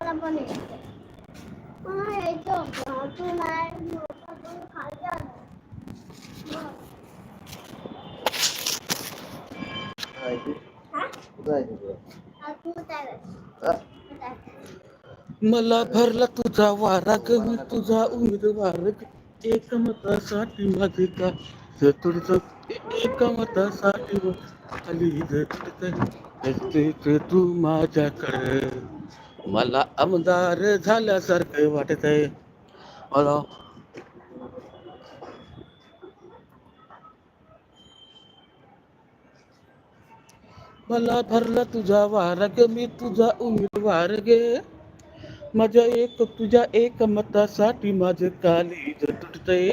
मला पण यायचं मला यायचं होतं तू नाही होता तू खाली आला हा? हा, तू काय करतो? तू काय करतो? मला भरला तुझा वारा ग मी तुझा उमेदवार ग. एकमतासाठी माझे का तुझं एकमतासाठी खाली तुझं तू माझ्याकडे मला आमदार झाल्यासारखं वाटत आहे मला मला भरला तुझा वारग ग मी तुझा उमेदवार गे. माझ्या एक तुझ्या एक मतासाठी माझे कालीज तुटतय.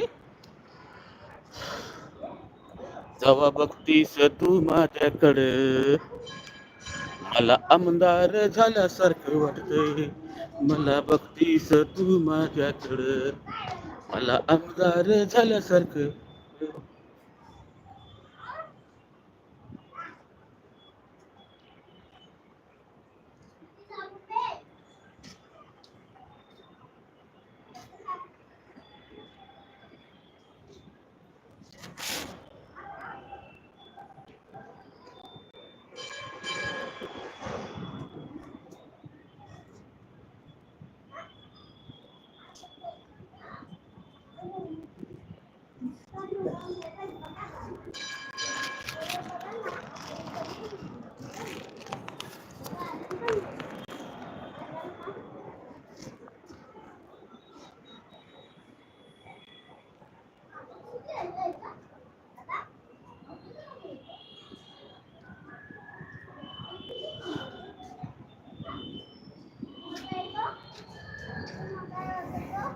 जवा बघतीस तू माझ्याकडे. मला आमदार झाल्यासारखं वाटतंय. मला बघतीस तू माझ्याकडं. मला आमदार झाल्यासारखं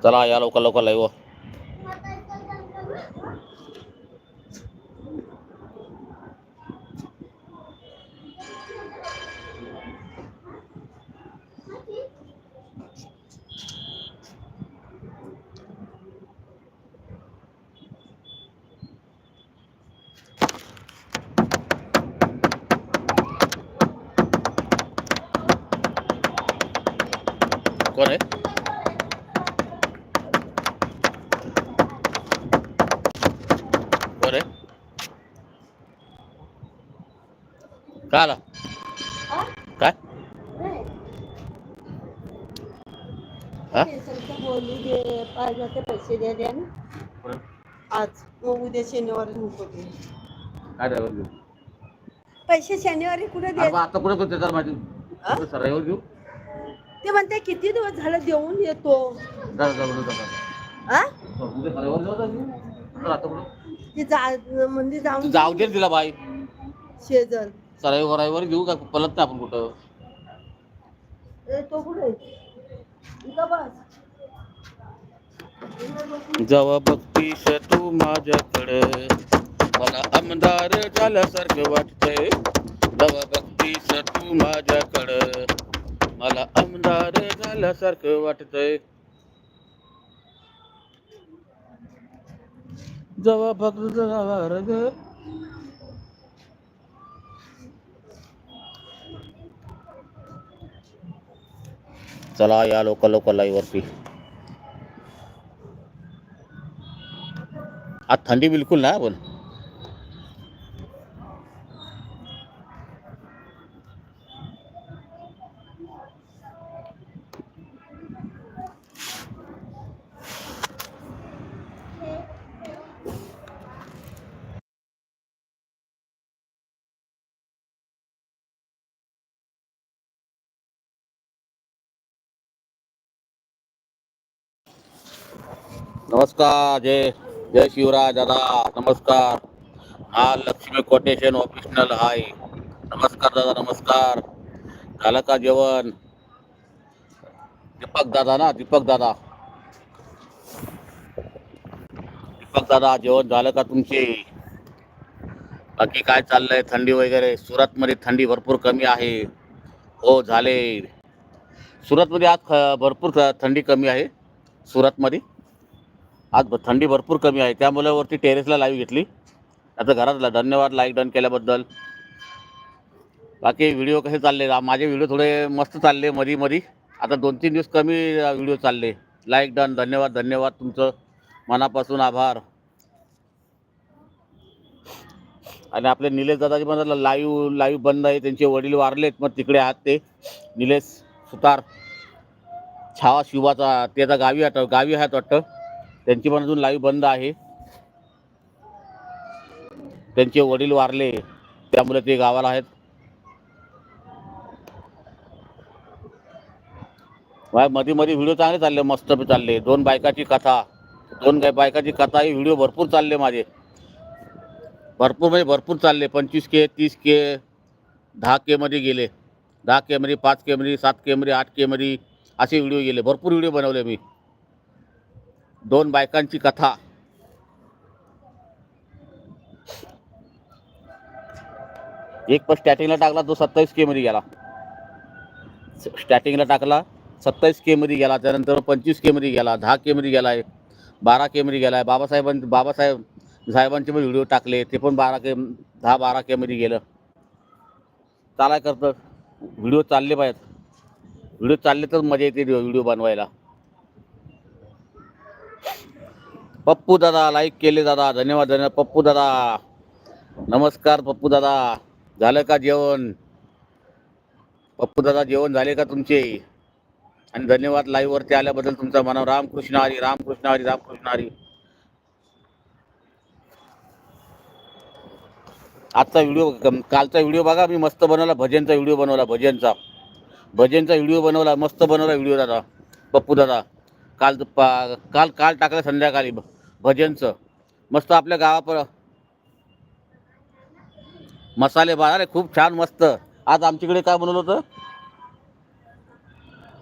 चला या लवकर लवकर लाईव्ह कोण आहे कोण आहे काय आला? हा? काय. हा? बोलू दे पाहिजे ते पैसे द्या द्या ना आज. मग उद्या शनिवारी नको दे काय ड्रायव्हर घेऊ? पैसे शनिवारी कुठे अरे दे आता कुठे माझी घेऊ? ते म्हणते किती दिवस झालं देऊन येतो. जा, जा, जा, जा, जा. आ? उद्या ड्रायव्हर जाऊ आता कुठं ते जा म्हणजे जाऊन जाऊ दे रे तिला बाई. शेजर. ड्रायव्हर ड्रायव्हर घेऊ का? पलत नाही आपण कुठं? तो कुठे? जेव्हा बघतीस तू माझ्याकडे मला आमदार झाल्यासारखं वाटतंय. जेव्हा बघतीस तू माझ्याकडे मला आमदार झाल्यासारखं वाटतंय. जेव्हा बघ ग चला या लोक लोक लाईव्ह वरती. आज थंडी बिलकुल नाही पण नमस्कार जय जय शिवराज दादा नमस्कार. हा लक्ष्मी कोटेशन ऑफिशनल हाय. नमस्कार दादा नमस्कार. झालं का जेवण? दीपक दादा ना दीपक दादा. दीपक दादा जेवण झालं का तुमचे? बाकी काय चाललंय? थंडी वगैरे? सुरतमध्ये थंडी भरपूर कमी आहे. हो झाले. सुरतमध्ये आज भरपूर थंडी कमी आहे. सुरतमध्ये? आज थंडी भरपूर कमी आहे. त्यामुळे वरती टेरेसला लाईव्ह घेतली. आता घरातला धन्यवाद लाईक डन केल्याबद्दल. बाकी व्हिडिओ कसे चालले? माझे व्हिडिओ थोडे मस्त चालले मधी मधी. आता दोन तीन दिवस कमी व्हिडिओ चालले. लाईक डन धन्यवाद धन्यवाद तुमचं. मनापासून आभार. आणि आपले निलेश दादाजी पण लाईव्ह लाईव्ह बंद आहे. त्यांचे वडील वारलेत मग तिकडे आहात ते. निलेश सुतार. छावा शिवाचा ते आता गावी आता गावी आहेत वाटतं. त्यांची पण अजून लाईव्ह बंद आहे. त्यांचे वडील वारले त्यामुळे ते गावाला आहेत. मध्ये मध्ये व्हिडिओ चांगले चालले मस्त चालले. दोन बायकाची कथा. दोन बायकाची कथा ही व्हिडिओ भरपूर चालले माझे. भरपूर म्हणजे भरपूर चालले. पंचवीस के तीस के दहा के मध्ये गेले. दहा केमरी पाच केमरी सात केमरी आठ केमरी असे व्हिडिओ गेले. भरपूर व्हिडिओ बनवले मी. दोन बायकांची कथा. एक पण स्टार्टिंगला टाकला तो सत्तावीस के मध्ये गेला. स्टार्टिंगला टाकला सत्तावीस के मध्ये गेला त्यानंतर पंचवीस के मध्ये गेला दहा के मध्ये गेला आहे बारा के मध्ये गेला आहे बाबासाहेबां बाबासाहेब साहेबांचे पण व्हिडिओ टाकले ते पण बारा के दहा बारा के मध्ये गेलं. चालाय करतं व्हिडिओ चालले पाहिजेत. व्हिडिओ चालले तर मजा येते व्हिडिओ बनवायला. पप्पू दादा लाईक केले दादा धन्यवाद धन्यवाद. पप्पू दादा नमस्कार पप्पू दादा. झालं का जेवण? पप्पू दादा जेवण झाले का तुमचे? आणि धन्यवाद लाईव्ह वरती आल्याबद्दल तुमचा मनाव रामकृष्ण हरी रामकृष्ण हरी रामकृष्ण हरी. आजचा व्हिडिओ कालचा व्हिडिओ बघा मी मस्त बनवला. भजनचा व्हिडिओ बनवला भजनचा. भजनचा व्हिडिओ बनवला मस्त बनवला व्हिडिओ दादा. पप्पू दादा. काल पा- काल काल टाकलं संध्याकाळी भजनचं. मस्त आपल्या गावापर मसाले भात अरे खूप छान मस्त. आज आमच्याकडे काय बनवलं होतं?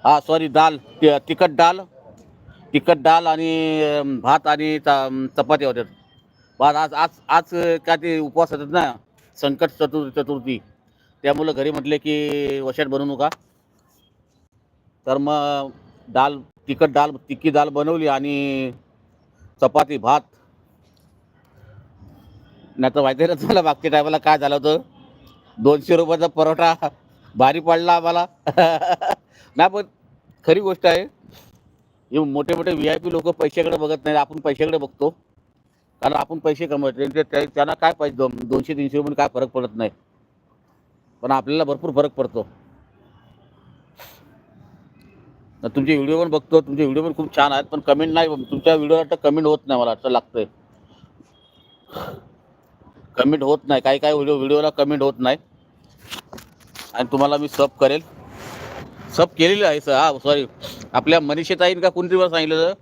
हा सॉरी दाल. तिखट डाल तिखट डाल आणि भात आणि चपाती चपात्या होत्या. भात आज आज आज काय ते उपवास होतात ना? संकट चतुर चतुर्थी. त्यामुळं घरी म्हटले की वशात बनवू नका. तर मग डाल तिखट डाल तिखी डाल बनवली आणि चपाती भात. नाही तर माहिती आहे ना तुम्हाला मागच्या टायमाला काय झालं होतं? दोनशे रुपयाचा परोठा भारी पडला आम्हाला. नाही पण खरी गोष्ट आहे हे मोठे मोठे व्ही आय पी लोक पैशाकडे बघत नाही आपण पैशाकडे बघतो. कारण आपण पैसे कमवतो त्यांना काय पाहिजे? दोन- दोनशे तीनशे रुपये काय फरक पडत नाही. पण आपल्याला भरपूर फरक पडतो. तुमचे व्हिडिओ पण बघतो तुमचे व्हिडिओ पण खूप छान आहेत पण कमेंट नाही तुमच्या व्हिडिओला तर कमेंट होत नाही मला असं लागतंय. कमेंट होत नाही काही काही व्हिडिओ व्हिडिओला कमेंट होत नाही. आणि तुम्हाला मी सब करेल. सब केलेलं आहे सर हा सॉरी आपल्या मनीषेताईन का कोणती मला सांगितलं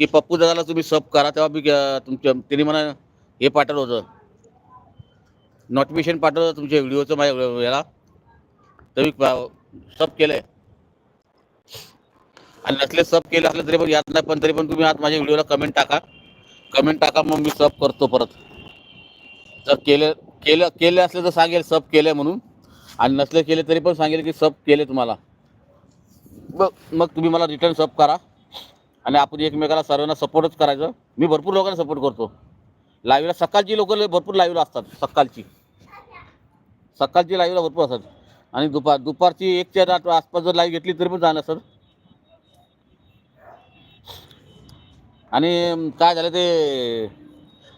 की पप्पू दादाला तुम्ही सब करा तेव्हा मी तुमच्या तिने मला हे पाठवलं होतं. नोटिफिकेशन पाठवलं तुमच्या व्हिडिओचं माझ्या याला तर मी सब केलं आहे आणि नसले सब केले असले तरी पण यात नाही पण तरी पण तुम्ही आज माझ्या व्हिडिओला कमेंट टाका. कमेंट टाका मग मी सब करतो परत. जर केले केलं केले असले तर सांगेल सब केले म्हणून. आणि नसले केले तरी पण सांगेल की सब केले तुम्हाला. मग मग तुम्ही मला रिटर्न सब करा. आणि आपण एकमेकाला सर्वांना सपोर्टच करायचं. मी भरपूर लोकांना सपोर्ट करतो. लाईव्हला सकाळची लोक भरपूर लाईव्हला असतात सकाळची. सकाळची लाईव्हला भरपूर असतात. आणि दुपार दुपारची एकच्या आठ आसपास जर लाईव्ह घेतली तरी पण चांगलं सर आणि काय झालं ते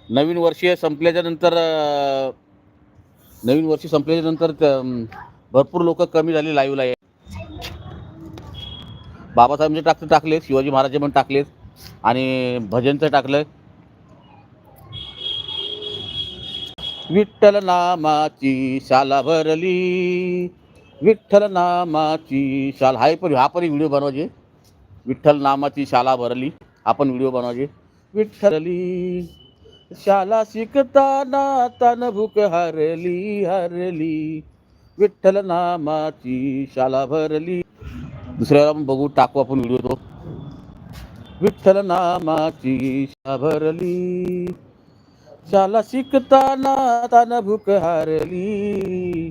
नवीन वर्षीय संपल्याच्या नंतर नवीन वर्ष संपल्याच्या नंतर भरपूर लोक कमी झाले लाईव्हला बाबासाहेबांचे म्हणजे टाकते टाकले शिवाजी महाराज पण टाकलेत आणि भजनचं टाकलं विठ्ठल नामाची शाला भरली. विठ्ठल नामाची शाला. हा पण हा पण व्हिडिओ बनवायचे विठ्ठल नामाची शाला भरली. आपण व्हिडिओ बनवायचे. विठ्ठली शाला शिकताना तन भूक हरली हरली. विठ्ठल नामाची शाला भरली. दुसऱ्याला बघू टाकू आपण व्हिडिओ तो. विठ्ठल नामाची शाला भरली. शाला शिकताना तन भूक हरली.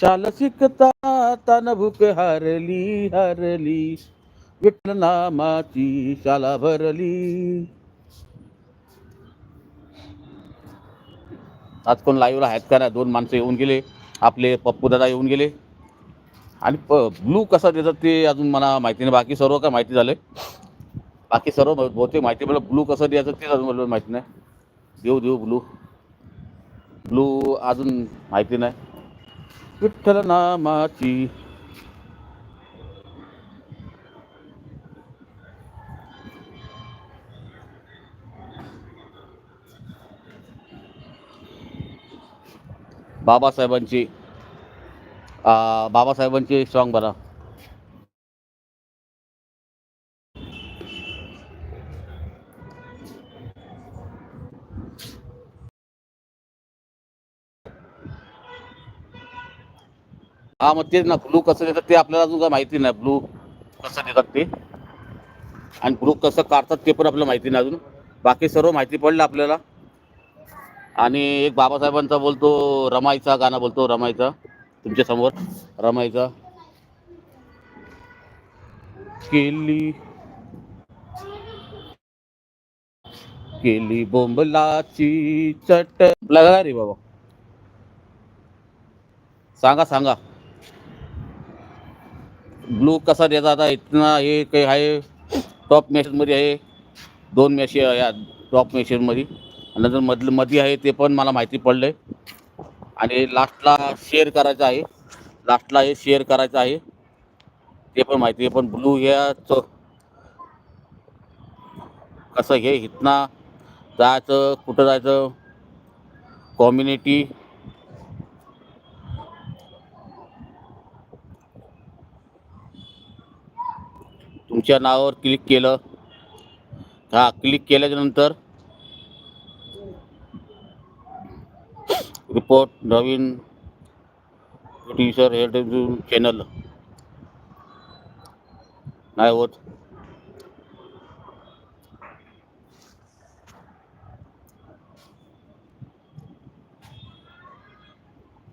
शाला शिकताना तन भूक हरली हरली. विठ्ठल नामाची शाला भरली. आज कोण लाईव्हला आहेत का नाही? दोन माणसं येऊन गेले. आपले पप्पू दादा येऊन गेले. आणि प ब्लू कसा देतात ते अजून मला माहिती नाही. बाकी सर्व काय माहिती झालं बाकी सर्व बहुतेक माहिती मला ब्लू कसं द्यायचं तेच अजून मला माहिती नाही. देऊ देऊ ब्लू ब्लू अजून माहिती नाही. विठ्ठल नामाची बाबासाहेबांची बाबासाहेबांची सॉन्ग बरा. हा मग तेच ना ब्लू कसं देतात ते आपल्याला अजून काय माहिती नाही. ब्लू कसं देतात ते. आणि ब्लू कसं काढतात ते पण आपल्याला माहिती नाही अजून. बाकी सर्व माहिती पडलं आपल्याला. आणि एक बाबासाहेबांचा बोलतो रमाईचा गाणं बोलतो रमाईचा. तुमच्यासमोर रमाईचा. केली. केली बोंबलाची चट. लगा रे बाबा. सांगा सांगा. ब्लू कसा देता आता? इथनं हे काही आहे. टॉप मॅशमध्ये आहे. दोन मॅशी या टॉप मॅशमध्ये नंतर मधलं मध्ये आहे ते पण मला माहिती पडलं आहे आणि लास्टला शेअर करायचं आहे. लास्टला हे शेअर करायचं आहे. ते पण माहिती आहे पण ब्लू ह्याच कसं हे इथनं जायचं कुठं जायचं? कॉम्युनिटी तुमच्या नावावर क्लिक केलं. हा क्लिक केल्याच्यानंतर रिपोर्ट नवीन टीचर हे चॅनल. नाही होत.